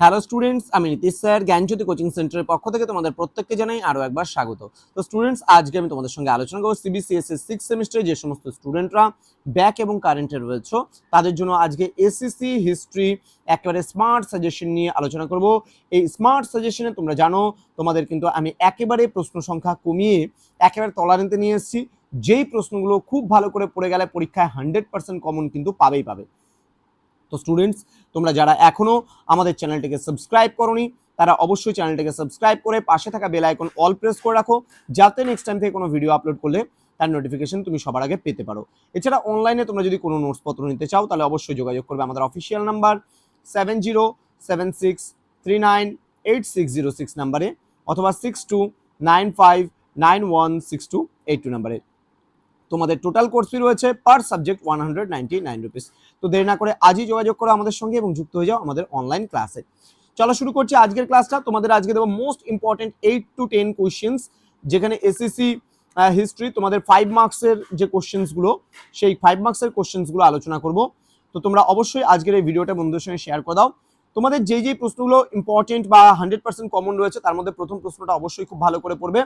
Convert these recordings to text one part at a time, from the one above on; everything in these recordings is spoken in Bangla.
হ্যালো স্টুডেন্টস আমি নীতিশ স্যার জ্ঞানজ্যোতি কোচিং সেন্টারের পক্ষ থেকে তোমাদের প্রত্যেককে জানাই আরও একবার স্বাগত। তো স্টুডেন্টস আজকে আমি তোমাদের সঙ্গে আলোচনা করব সিবিসিএস এর সিক্স সেমিস্টারে যে সমস্ত স্টুডেন্টরা ব্যাক এবং কারেন্টে রয়েছে, তাদের জন্য আজকে এসিসি হিস্ট্রি একেবারে স্মার্ট সাজেশন নিয়ে আলোচনা করব। এই স্মার্ট সাজেশনে তোমরা জানো, তোমাদের কিন্তু আমি একেবারে প্রশ্ন সংখ্যা কমিয়ে একেবারে তলানিতে নিয়ে এসেছি, যেই প্রশ্নগুলো খুব ভালো করে পড়ে গেলে পরীক্ষায় হান্ড্রেড পার্সেন্ট কমন কিন্তু পাবেই পাবে। তো স্টুডেন্টস তোমরা যারা এখনও আমাদের চ্যানেলটিকে সাবস্ক্রাইব করনি, তারা অবশ্যই চ্যানেলটিকে সাবস্ক্রাইব করে পাশে থাকা বেল আইকন অল প্রেস করে রাখো, যাতে নেক্সট টাইম থেকে কোনো ভিডিও আপলোড করলে তার নোটিফিকেশন তুমি সবার আগে পেতে পারো। এছাড়া অনলাইনে তোমরা যদি কোনো নোটসপত্র নিতে চাও, তাহলে অবশ্যই যোগাযোগ করবে আমাদের official number seven zero seven six three nine eight six zero six নাম্বারে অথবা six two nine five nine one six two eight two নাম্বারে তোমাদের টোটাল কোর্স ফি রয়েছে per subject one hundred ninety nine rupees তো দেরি না করে আজই যোগাযোগ করো আমাদের সঙ্গে এবং যুক্ত হয়ে যাও আমাদের অনলাইন ক্লাসে চলো শুরু করছি আজকের ক্লাসটা তোমাদের আজকে দেবো most important eight to ten questions যেখানে এসএসসি হিস্ট্রি তোমাদের ফাইভ মার্কসের যে কোশ্চেন্সগুলো সেই ফাইভ মার্কসের কোশ্চেন্সগুলো আলোচনা করব। তো তোমরা অবশ্যই আজকের এই ভিডিওটা বন্ধুদের সঙ্গে শেয়ার করে দাও। তোমাদের যেই যেই প্রশ্নগুলো ইম্পর্টেন্ট বা হান্ড্রেড পার্সেন্ট কমন রয়েছে, তার মধ্যে প্রথম প্রশ্নটা অবশ্যই খুব ভালো করে পড়বে।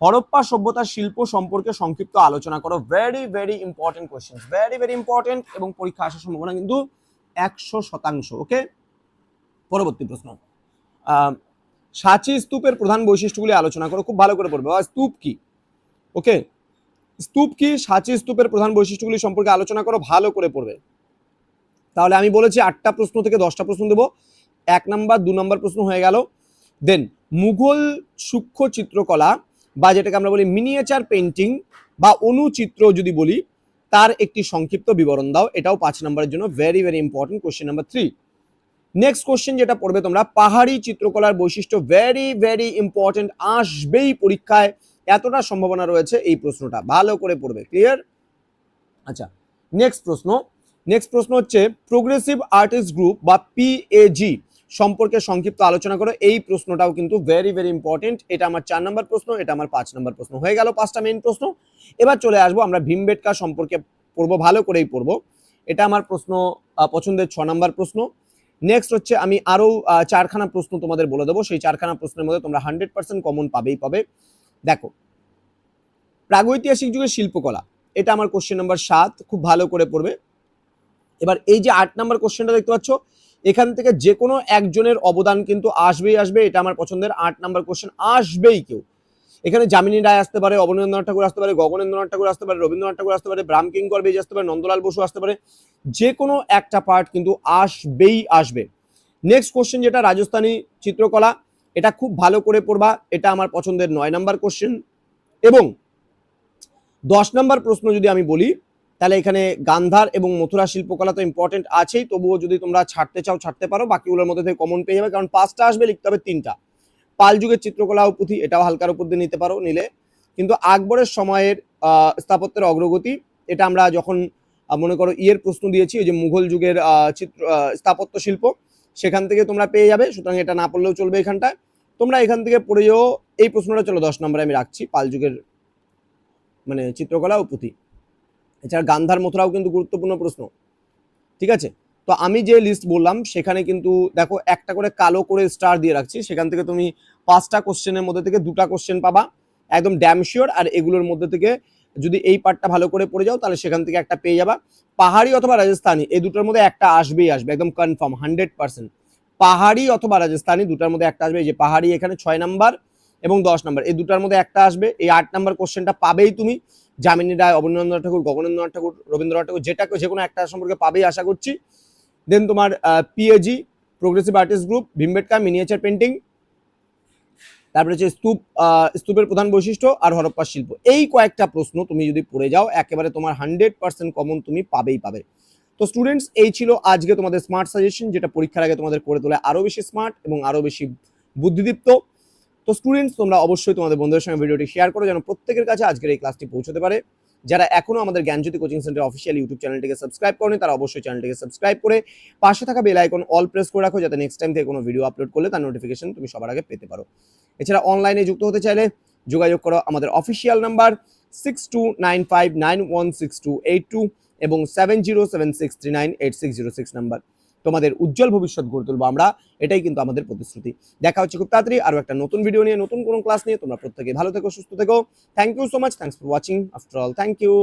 হরপ্পা সভ্যতার শিল্প সম্পর্কে সংক্ষিপ্ত আলোচনা করো। Very very important question very very important এবং পরীক্ষা আসার সম্ভাবনা কিন্তু একশো শতাংশ ওকে পরবর্তী প্রশ্ন। সাঁচি স্তূপের প্রধান বৈশিষ্ট্যগুলি আলোচনা করো, খুব ভালো করে পড়বে। স্তূপ কি? ওকে স্তূপ কি? সাঁচি স্তূপের প্রধান বৈশিষ্ট্যগুলি সম্পর্কে আলোচনা করো, ভালো করে পড়বে। তাহলে আমি বলেছি আটটা প্রশ্ন থেকে দশটা প্রশ্ন দেবো। এক নাম্বার, দু নম্বর প্রশ্ন হয়ে গেল। দেন মুঘল সূক্ষ্ম চিত্রকলা বা যেটাকে আমরা বলি মিনিয়েচার পেন্টিং বা অনুচিত্র যদি বলি, তার একটি সংক্ষিপ্ত বিবরণ দাও। এটাও পাঁচ নম্বরের জন্য very very important question number three next question যেটা পড়বে তোমরা, পাহাড়ি চিত্রকলার বৈশিষ্ট্য ভেরি ভেরি ইম্পর্টেন্ট আসবেই পরীক্ষায়। এতটা সম্ভাবনা রয়েছে এই প্রশ্নটা। ভালো করে পড়বে ক্লিয়ার আচ্ছা নেক্সট প্রশ্ন। নেক্সট প্রশ্ন হচ্ছে প্রোগ্রেসিভ আর্টিস্ট গ্রুপ বা পিএজি সম্পর্কে সংক্ষিপ্ত আলোচনা করো। এই প্রশ্নটাও কিন্তু ভেরি ভেরি ইম্পর্টেন্ট এটা আমার চার নম্বর প্রশ্ন, এটা আমার পাঁচ নম্বর প্রশ্ন। হয়ে গেল পাঁচটা মেইন প্রশ্ন। এবার চলে আসব, আমরা ভীমবেটকা সম্পর্কে পড়ব, ভালো করেই পড়ব। এটা আমার প্রশ্ন পছন্দের ছ নম্বর প্রশ্ন। নেক্সট হচ্ছে, আমি আরও চারখানা প্রশ্ন তোমাদের বলে দেবো। সেই চারখানা প্রশ্নের মধ্যে তোমরা হান্ড্রেড পার্সেন্ট কমন পাবেই পাবে। দেখো, প্রাগৈতিহাসিক যুগের শিল্পকলা। এটা আমার কোশ্চেন নাম্বার সাত, খুব ভালো করে পড়বে। এবার এই যে আট নম্বর কোশ্চেনটা দেখতে পাচ্ছ এখান থেকে যে কোনো একজনের অবদান কিন্তু আসবেই আসবে, এটা আমার পছন্দের আট নাম্বার কোশ্চেন আসবেই কেউ। এখানে যামিনী রায় আসতে পারে, অবনীন্দ্রনাথ ঠাকুর আসতে পারে, গগনেন্দ্রনাথ ঠাকুর আসতে পারে, রবীন্দ্রনাথ ঠাকুর আসতে পারে ব্রাহ্মকিঙ্কর বেজ আসতে পারে, নন্দলাল বসু আসতে পারে যে কোনো একটা পার্ট কিন্তু আসবেই আসবে। নেক্সট কোশ্চেন যেটা, রাজস্থানী চিত্রকলা, এটা খুব ভালো করে পড়বা, এটা আমার পছন্দের নয় নাম্বার কোশ্চেন এবং দশ নাম্বার প্রশ্ন যদি আমি বলি তাহলে এখানে গান্ধার এবং মথুরা শিল্পকলা তো ইম্পর্টেন্ট আছেই, তবুও যদি তোমরা ছাড়তে চাও, ছাড়তে পারো, বাকিগুলোর মধ্যে থেকে কমন পেয়ে যাবে, কারণ পাঁচটা আসবে, লিখতে হবে তিনটা। পাল যুগের চিত্রকলা ও পুঁথি, এটাও হালকার উপর দিয়ে নিতে পারো, নিলে। কিন্তু আকবরের সময়ের স্থাপত্যের অগ্রগতি, এটা আমরা যখন মনে করো, ইয়ের প্রশ্ন দিয়েছি, ওই যে মুঘল যুগের চিত্র স্থাপত্য শিল্প, সেখান থেকে তোমরা পেয়ে যাবে, সুতরাং এটা না পড়লেও চলবে এখানটায়। তোমরা এখান থেকে পড়েও এই প্রশ্নটা চলো, দশ নম্বরে আমি রাখছি, পাল যুগের মানে চিত্রকলা ও পুঁথি। এছাড়া গান্ধার মথুরাও কিন্তু গুরুত্বপূর্ণ প্রশ্ন। ঠিক আছে? তো আমি যে লিস্ট বললাম, সেখানে কিন্তু দেখো একটা করে কালো করে স্টার দিয়ে রাখছি। সেখান থেকে তুমি পাঁচটা কোশ্চেনের মধ্যে থেকে দুটা কোশ্চেন পাবা। একদম ড্যাম শিওর আর এগুলোর মধ্যে থেকে যদি এই পার্টটা ভালো করে পড়ে যাও, তাহলে সেখান থেকে একটা পেয়ে যাবা। পাহাড়ি অথবা রাজস্থানি, এই দুটোর মধ্যে একটা আসবেই আসবে, একদম কনফার্ম হান্ড্রেড পার্সেন্ট পাহাড়ি অথবা রাজস্থানি, দুটার মধ্যে একটা আসবে। এই যে পাহাড়ি এখানে ছয় নাম্বার এবং দশ নাম্বার এই দুটার মধ্যে একটা আসবে। এই আট নাম্বার কোশ্চেনটা পাবেই তুমি। যামিনী রায়, অবনীন্দ্রনাথ ঠাকুর, গগনেন্দ্রনাথ ঠাকুর, রবীন্দ্রনাথ ঠাকুর যেটা যে কোনো একটা সম্পর্কে পাবেই আশা করছি। দেন তোমার PAG progressive artist group Bhimbetka miniature painting তারপরে হচ্ছে স্তূপ স্তূপের প্রধান বৈশিষ্ট্য আর হরপ্পা শিল্প। এই কয়েকটা প্রশ্ন তুমি যদি পড়ে যাও, একেবারে তোমার হান্ড্রেড পার্সেন্ট কমন তুমি পাবেই পাবে। তো স্টুডেন্টস এই ছিল আজকে তোমাদের স্মার্ট সাজেশন যেটা পরীক্ষার আগে তোমাদের করে তোলে আরও বেশি স্মার্ট এবং আরও বেশি বুদ্ধিদীপ্ত। তো স্টুডেন্টস তোমরা অবশ্যই তোমাদের বন্ধুদের সঙ্গে ভিডিওটি শেয়ার করো যেন প্রত্যেকের কাছে আজকের এই ক্লাসটি পৌঁছতে পারে। যারা এখনও আমাদের Gyanjyoti coaching centre official YouTube চ্যানেলটিকে সাবস্ক্রাইব করেনি, তারা অবশ্যই চ্যানেলটিকে সাবস্ক্রাইব করে পাশে থাকা বেল আইকন অল প্রেস করে রাখো যাতে নেক্সট টাইম থেকে কোনো ভিডিও আপলোড করলে তার নোটিফিকেশন তুমি সবার আগে পেতে পারো। এছাড়া অনলাইনে যুক্ত হতে চাইলে যোগাযোগ করো আমাদের official number six two nine five nine one six two eight two এবং seven zero seven six three nine eight six zero six number তোমাদের উজ্জ্বল ভবিষ্যৎ গড়ে তুলবো আমরা। এটাই কিন্তু আমাদের প্রতিশ্রুতি। দেখা হচ্ছে খুব তাড়াতাড়ি আরও একটা নতুন ভিডিও নিয়ে, নতুন কোনো ক্লাস নিয়ে। তোমরা প্রত্যেকে ভালো থেকো, সুস্থ থেকো। Thank you so much thanks for watching after all thank you